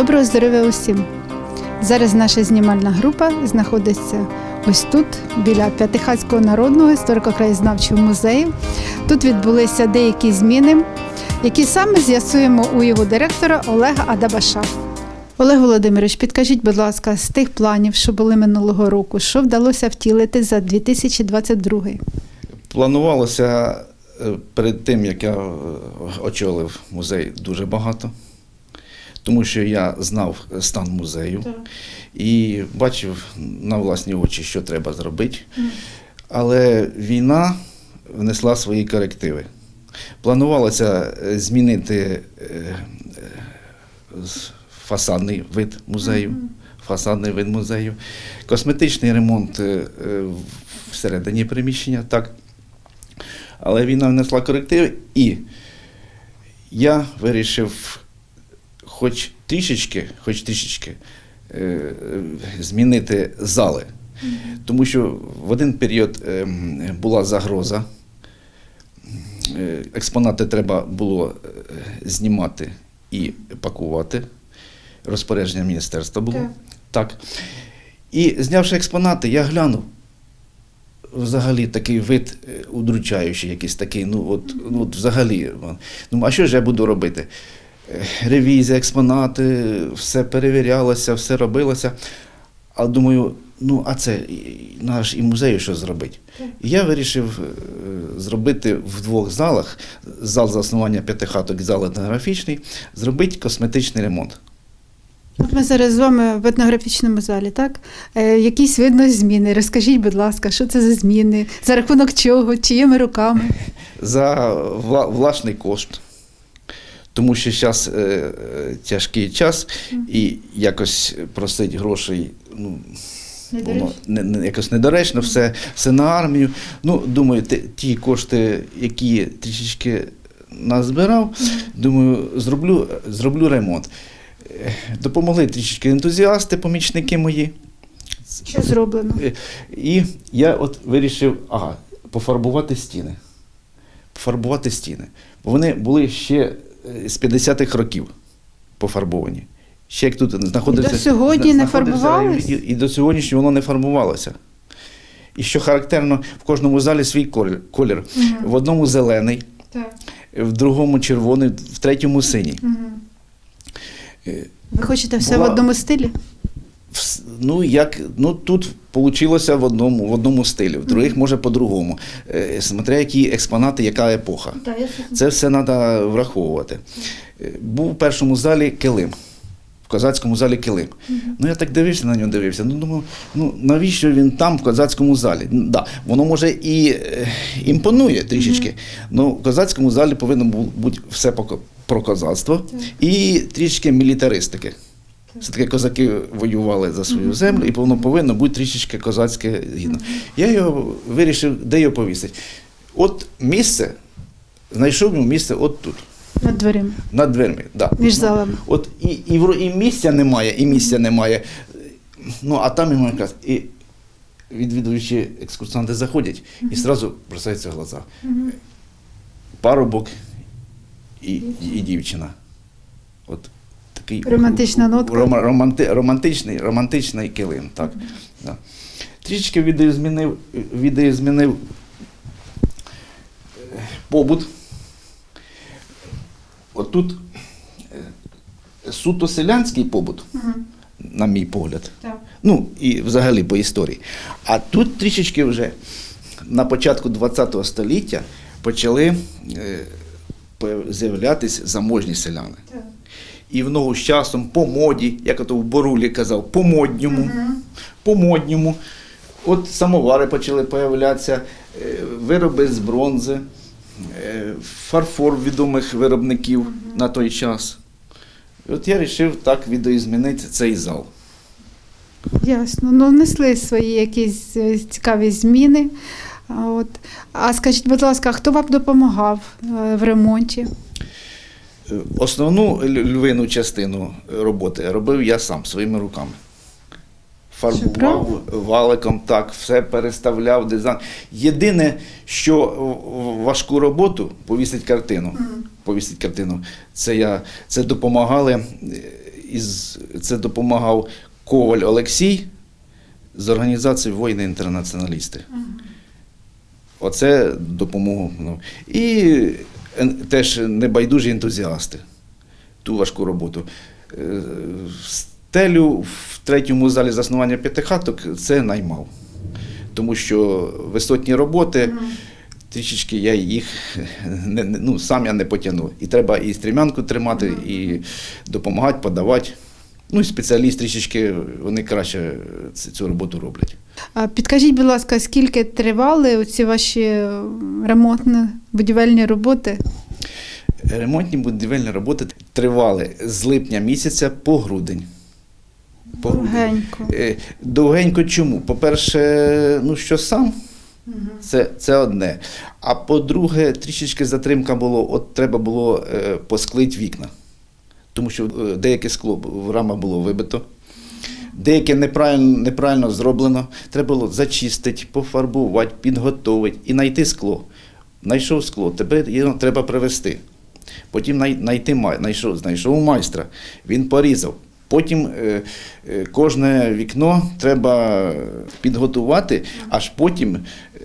Доброго здоров'я усім! Зараз наша знімальна група знаходиться ось тут, біля П'ятихатського народного історико-краєзнавчого музею. Тут відбулися деякі зміни, які саме з'ясуємо у його директора Олега Адабаша. Олег Володимирович, підкажіть, будь ласка, з тих планів, що були минулого року, що вдалося втілити за 2022? Планувалося е, перед тим, як я е, очолив музей, дуже багато, тому що я знав стан музею і бачив на власні очі, що треба зробити. Але війна внесла свої корективи. Планувалося е, змінити е, е, фасадний вид музею. Фасадний вид музею, косметичний ремонт всередині приміщення, так. Але війна внесла корективи, і я вирішив хоч трішечки, хоч трішечки е, змінити зали. Тому що в один період е, була загроза. Е, Експонати треба було знімати і пакувати. Розпорядження міністерства було. Так. Так. І знявши експонати, я глянув. Взагалі такий вид удручаючий, якийсь такий, ну от, ну от взагалі. Ну, а що ж я буду робити? Ревізія, експонати, все перевірялося, все робилося. А думаю, ну а це наш і музею що зробити? І я вирішив е, зробити в двох залах, зал заснування п'яти хаток і зал етнографічний, зробити косметичний ремонт. От ми зараз з вами в етнографічному залі, так? Е, якісь видно зміни. Розкажіть, будь ласка, що це за зміни? За рахунок чого, чиїми руками? за вла- власний кошт. Тому що зараз е, е, тяжкий час, і якось просить грошей, ну, воно не, не, якось недоречно, все, все на армію. Ну, думаю, те- ті кошти, які трішечки назбирав, думаю, зроблю, зроблю ремонт. Е, Допомогли трішечки ентузіасти, помічники мої. Що зроблено? Е, І я от вирішив, ага, пофарбувати стіни. Пофарбувати стіни. Бо вони були ще з 50-х років пофарбовані. Ще як тут знаходився. І до сьогодні не фарбувалося? І, і до сьогоднішнього воно не фарбувалося. І що характерно, в кожному залі свій колір. колір. В одному зелений, Так. в другому червоний, в третьому синій. Угу. Ви хочете все Була- в одному стилі? Ну, як, ну тут вийшло в одному, в одному стилі, в других може по-другому. Е, Смотря які експонати, яка епоха. Це все треба враховувати. Е, Був у першому залі килим. В козацькому залі килим. Ну я так дивився на нього, дивився. Ну думаю, ну навіщо він там, в козацькому залі? Ну, да, воно може і е, імпонує трішечки. але в козацькому залі повинно бути все про козацтво і трішечки мілітаристики. Все-таки козаки воювали за свою землю, і воно повинно бути трішечки козацьке гідно. Я його вирішив, де його повісити. От місце, знайшов йому місце от тут, Над дверима, над дверми. Да. між залами. От і, і, і місця немає, і місця немає. Ну, а там йому якраз. І відвідувачі екскурсанти заходять і одразу бросаються в глаза. Парубок і, і дівчина. От такий Романтична нотка. Рома- романти, романтичний, романтичний килим. Так. Да. Трішечки відеозмінив, відеозмінив е, побут. Отут е, суто селянський побут, на мій погляд. Так. Ну, і взагалі по історії. А тут трішечки вже на початку ХХ століття почали е, з'являтися заможні селяни. І в ногу з часом по моді, як ото в Борулі казав, по модньому, по модньому. От самовари почали появлятися, е, вироби з бронзи, е, фарфор відомих виробників на той час. І от я вирішив так відеозмінити цей зал. Ясно. Ну, внесли свої якісь е, цікаві зміни. А, От. А скажіть, будь ласка, хто вам допомагав в ремонті? Основну львину частину роботи робив я сам своїми руками. Фарбував валиком, так, все переставляв, дизайн. Єдине, що важку роботу повісить картину. Повісить картину. Це я це допомагали е, із, це допомагав Коваль Олексій з організації воїни-інтернаціоналісти. Оце допомогу. Ну. І теж небайдужі ентузіасти ту важку роботу. Е, Стелю в третьому залі заснування п'ятихаток це наймав. Тому що висотні роботи, трішечки я їх не- ну, сам я не потягну. І треба і стрімянку тримати, і допомагати, подавати. Ну і спеціаліст трішечки вони краще цю роботу роблять. А підкажіть, будь ласка, скільки тривали оці ваші е, ремонтні будівельні роботи? Ремонтні будівельні роботи тривали з липня місяця по грудень. По. Довгенько. Е, Довгенько чому? По-перше, ну що сам, це, це одне. А по-друге, трішечки затримка було, от треба було е, посклити вікна. Тому що е, деяке скло в рама було вибито, деяке неправильно, неправильно зроблено. Треба було зачистити, пофарбувати, підготувати і знайти скло. Знайшов скло, тебе його треба привезти. Потім знайти знайшов, знайшов майстра, він порізав. Потім е, е, кожне вікно треба підготувати, аж потім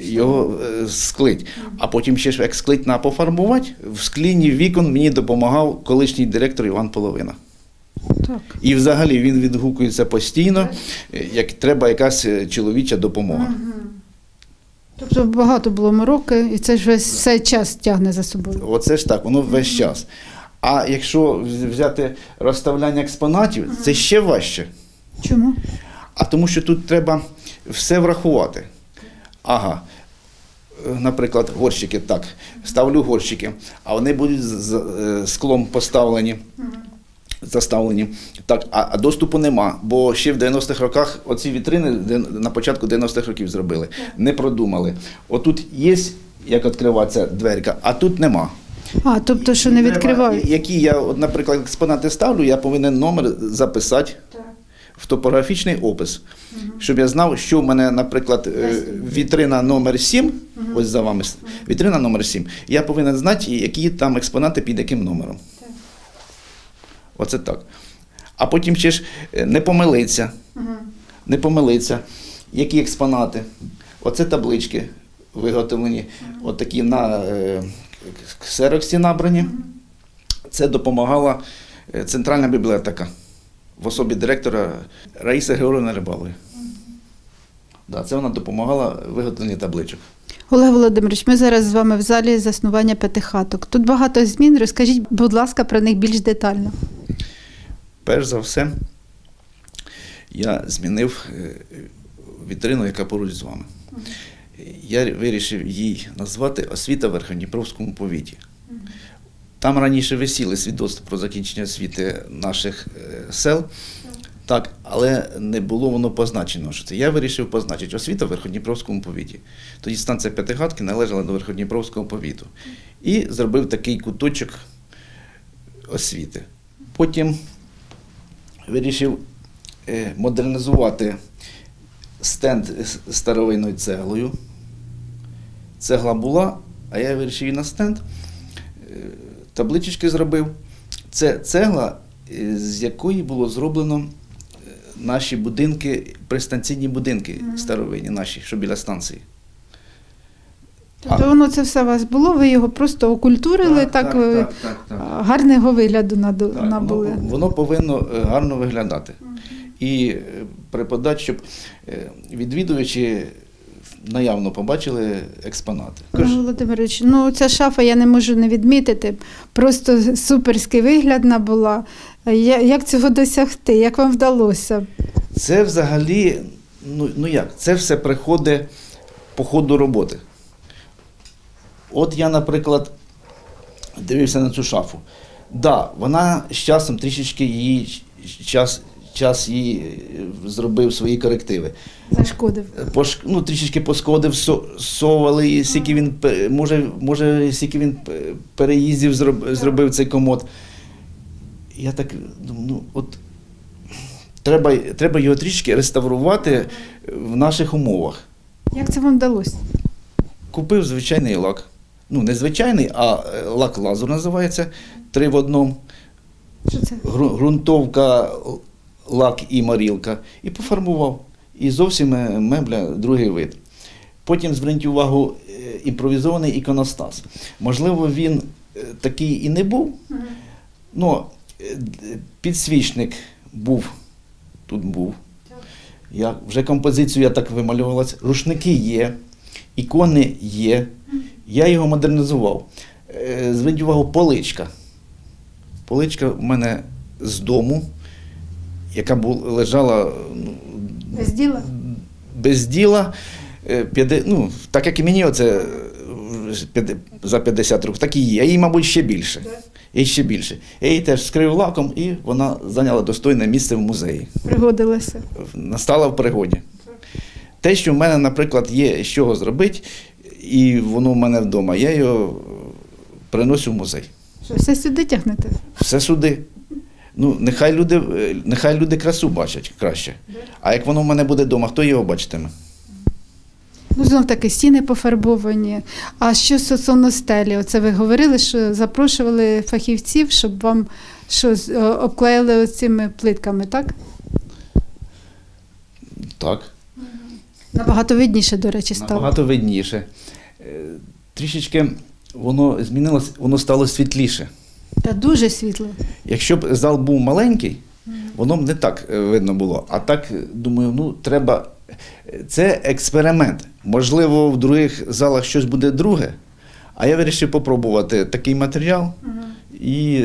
його е, склить. А потім ще ж як склить на пофарбувати, в склінні вікон мені допомагав колишній директор Іван Половина. Так. І взагалі він відгукується постійно, як треба якась чоловіча допомога. Тобто багато було мороки, і це ж весь все час тягне за собою. Оце ж так, воно весь час. А якщо взяти розставляння експонатів, це ще важче. Чому? А тому що тут треба все врахувати. Ага. Е, Наприклад, горщики, так, ставлю горщики, а вони будуть з е, склом поставлені, заставлені. Так, а, доступу нема, бо ще в 90-х роках оці вітрини на початку 90-х років зробили, не продумали. Отут є, як відкриватися дверка, а тут нема. А, тобто, що не Треба, відкривають. Які я, от, наприклад, експонати ставлю, я повинен номер записати в топографічний опис, щоб я знав, що в мене, наприклад, е, вітрина номер 7, ось за вами, вітрина номер 7, я повинен знати, які там експонати під яким номером. Оце так. А потім ще ж е, не помилиться, не помилиться, які експонати. Оце таблички виготовлені, отакі на е, ксероксі набрані. Це допомагала е, центральна бібліотека в особі директора Раїси Георгіївни Рибалої. Да, це вона допомагала виготовленні табличок. Олег Володимирович, ми зараз з вами в залі заснування п'ятихаток. Тут багато змін. Розкажіть, будь ласка, про них більш детально. Перш за все, я змінив е, вітрину, яка поруч з вами. Я вирішив їй назвати Освіта в Верхньодніпровському повіті. Там раніше висіли свідоцтва про закінчення освіти наших е, сел, так, але не було воно позначено. Що це. Я вирішив позначити освіта в Верхньодніпровському повіті. Тоді станція П'ятигатки належала до Верхньодніпровського повіту. І зробив такий куточок освіти. Потім вирішив е, модернізувати стенд з старовинною цеглою. Цегла була, а я вирішив і на стенд. Е, Табличечки зробив. Це цегла, е, з якої було зроблено е, наші будинки, пристанційні будинки старовинні, наші, що біля станції. Тобто воно це все у вас було, ви його просто окультурили, так, е, так, а, гарного вигляду Так, воно, воно повинно гарно виглядати. І е, преподати, щоб відвідувачі наявно побачили експонати. Олег Володимирович, ну ця шафа я не можу не відмітити. Просто суперський вигляд набула. Як цього досягти? Як вам вдалося? Це взагалі, ну, ну як, це все приходить по ходу роботи. От я, наприклад, дивився на цю шафу. Да, вона з часом трішечки її час, час її е, зробив свої корективи. Зашкодив. Пош, ну, трішечки поскодив, со, совали, і скільки він, може, може, скільки він переїздів зроб, зробив цей комод. Я так думаю, ну, от треба, треба його трішки реставрувати в наших умовах. Як це вам вдалося? Купив звичайний лак. Ну, не звичайний, а е, лак лазур називається, три в одному. Що це? гру- ґрунтовка, лак і морілка, і пофарбував. І зовсім е, мебля другий вид. Потім зверніть увагу, е, імпровізований іконостас. Можливо, він е, такий і не був, але підсвічник був, тут був. Я, вже композицію я так вималювалася. Рушники є, ікони є. Я його модернізував. Зверніть увагу, поличка. Поличка в мене з дому, яка бу- лежала ну, Без діла? без діла. Е, Ну, так як і мені оце е, за 50 років, так і є. А їй, мабуть, ще більше. І ще більше. Я її теж скрив лаком, і вона зайняла достойне місце в музеї. Пригодилося. Настала в пригоді. Те, що в мене, наприклад, є з чого зробити, і воно в мене вдома, я його приношу в музей. Що все сюди тягнете? Все суди. Ну, нехай люди, е, нехай люди красу бачать краще. А як воно в мене буде вдома, хто його бачитиме? Ну, знов таки, стіни пофарбовані. А що стосовно стелі? Оце ви говорили, що запрошували фахівців, щоб вам що, з- е, обклеїли цими плитками, так? Так. Набагато видніше, до речі, стало. Набагато видніше. Е, Трішечки воно змінилось, воно стало світліше. Та дуже світло. Якщо б зал був маленький, воно б не так е, видно було. А так, е, думаю, ну треба. Це експеримент. Можливо, в других залах щось буде друге. А я вирішив попробувати такий матеріал, і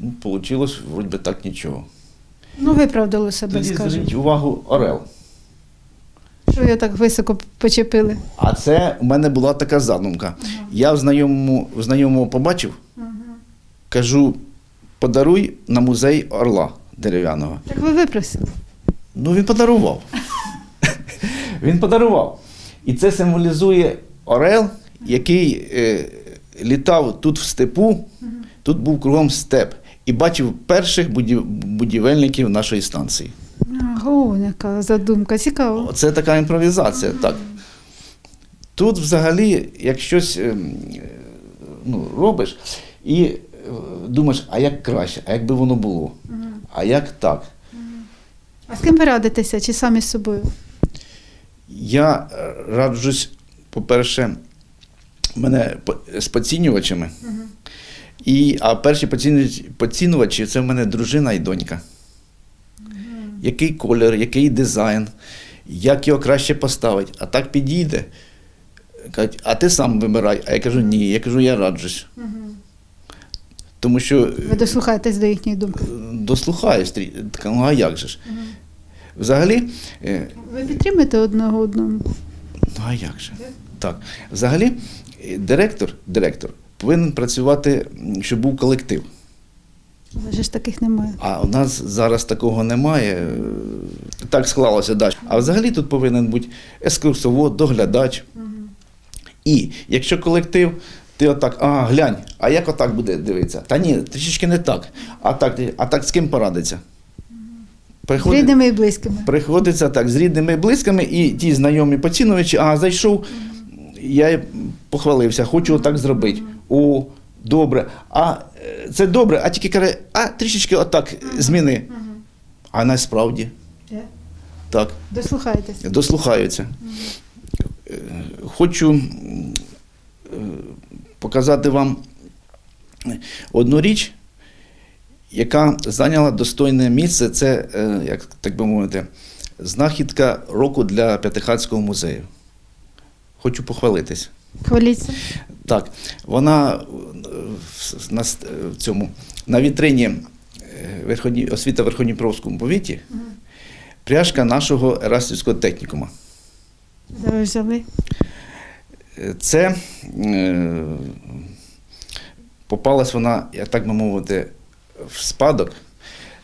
ну, вийшло, вроді би так нічого. Ну, виправдало себе, Тоді скажімо. зверніть увагу Орел. Що його так високо почепили? А це у мене була така задумка. Я в знайомому, в знайомого побачив, кажу, подаруй на музей орла дерев'яного. Так ви випросили. Ну, він подарував. він подарував. І це символізує орел, який е, літав тут в степу, тут був кругом степ, і бачив перших будівельників нашої станції. Ого, яка задумка. Цікаво. Це така імпровізація, так. Тут взагалі, як щось ем, е, ну, робиш і думаєш, а як краще, а як би воно було, а як так. А з ким ви радитеся? Чи самі з собою? Я е, раджусь, по-перше, мене з поцінювачами. І, а перші поцінювачі, поцінювачі це в мене дружина і донька. Який колір, який дизайн, як його краще поставити. А так підійде. Кажуть, а ти сам вибирай. А я кажу, ні, я кажу, я раджусь. Тому що Ви дослухаєтесь до їхньої думки. дослухаюсь, ну а як же ж? Взагалі, е, Ви підтримуєте одного одного? Ну а як же? Так. Взагалі, е, директор, директор повинен працювати, щоб був колектив. Але ж таких немає. А у нас зараз такого немає. Так склалося далі. А взагалі тут повинен бути екскурсовод, доглядач. І якщо колектив, ти отак, а глянь, а як отак буде дивитися? Та ні, трішечки не так. А так, а так з ким порадиться? З рідними і близькими. Приходиться так з рідними і близькими, і ті знайомі поціновичі, а зайшов, я похвалився, хочу отак зробити. О, добре. А е, це добре, а тільки каже, а трішечки отак зміни. А насправді так, Дослухаєтесь. дослухаються. Е, Хочу е, показати вам одну річ, яка зайняла достойне місце. Це, е, як так би мовити, знахідка року для П'ятихатського музею. Хочу похвалитись. Хваліться. Так, вона е, в- на, е, в цьому, на вітрині е, освіта в Верходніпровському повіті пряжка нашого Ерастівського технікума. Де ви взяли? Це е, попалась вона, як так би мовити, в спадок.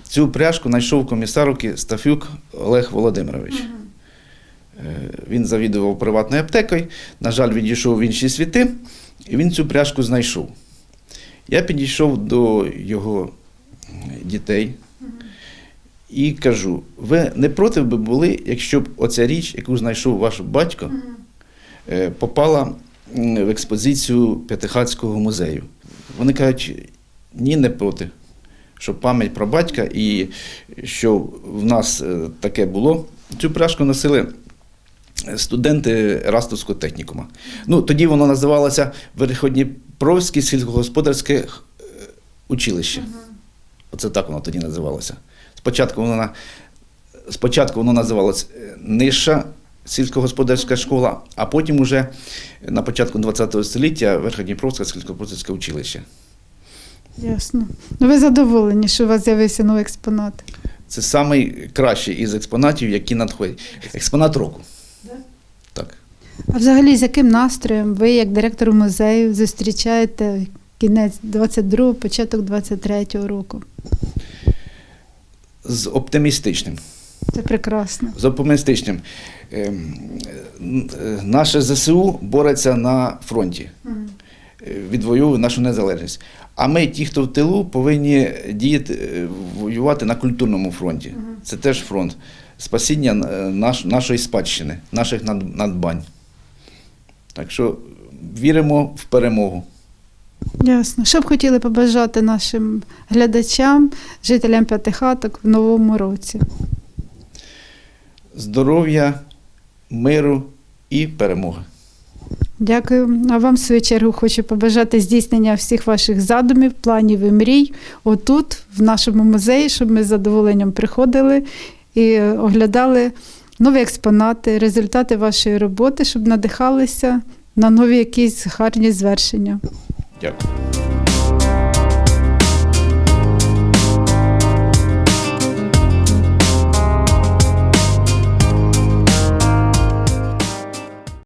Цю пряжку знайшов комісаруки Стафюк Олег Володимирович. Е, Він завідував приватною аптекою, на жаль, відійшов в інші світи, і він цю пряжку знайшов. Я підійшов до його дітей і кажу: ви не проти би були, якщо б оця річ, яку знайшов ваш батько, попала в експозицію П'ятихатського музею. Вони кажуть, ні, не проти. щоб пам'ять про батька і що в нас е, таке було. Цю пряжку носили студенти Растовського технікума. Ну, тоді воно називалося Верходніпровське сільськогосподарське е, училище. Оце так воно тоді називалося. Спочатку воно, спочатку воно називалося е, Нижча сільськогосподарська школа, а потім уже на початку ХХ століття Верходніпровське сільськогосподарське училище. Ясно. Ну, ви задоволені, що у вас з'явився новий експонат? Це найкращий із експонатів, які надходять. Експонат року. Так. А взагалі, з яким настроєм ви, як директор музею, зустрічаєте кінець 22-го, початок 23-го року? З оптимістичним. Це прекрасно. З оптимістичним. Ем, е, Наше ЗСУ бореться на фронті, відвоює нашу незалежність. А ми, ті, хто в тилу, повинні діяти, е, воювати на культурному фронті. Це теж фронт спасіння е, наш, нашої спадщини, наших надбань. Так що віримо в перемогу. Ясно. Що б хотіли побажати нашим глядачам, жителям п'ятихаток в новому році? Здоров'я, миру і перемоги. Дякую. А вам, в свою чергу, хочу побажати здійснення всіх ваших задумів, планів і мрій отут, в нашому музеї, щоб ми з задоволенням приходили і оглядали нові експонати, результати вашої роботи, щоб надихалися на нові якісь гарні звершення. Дякую.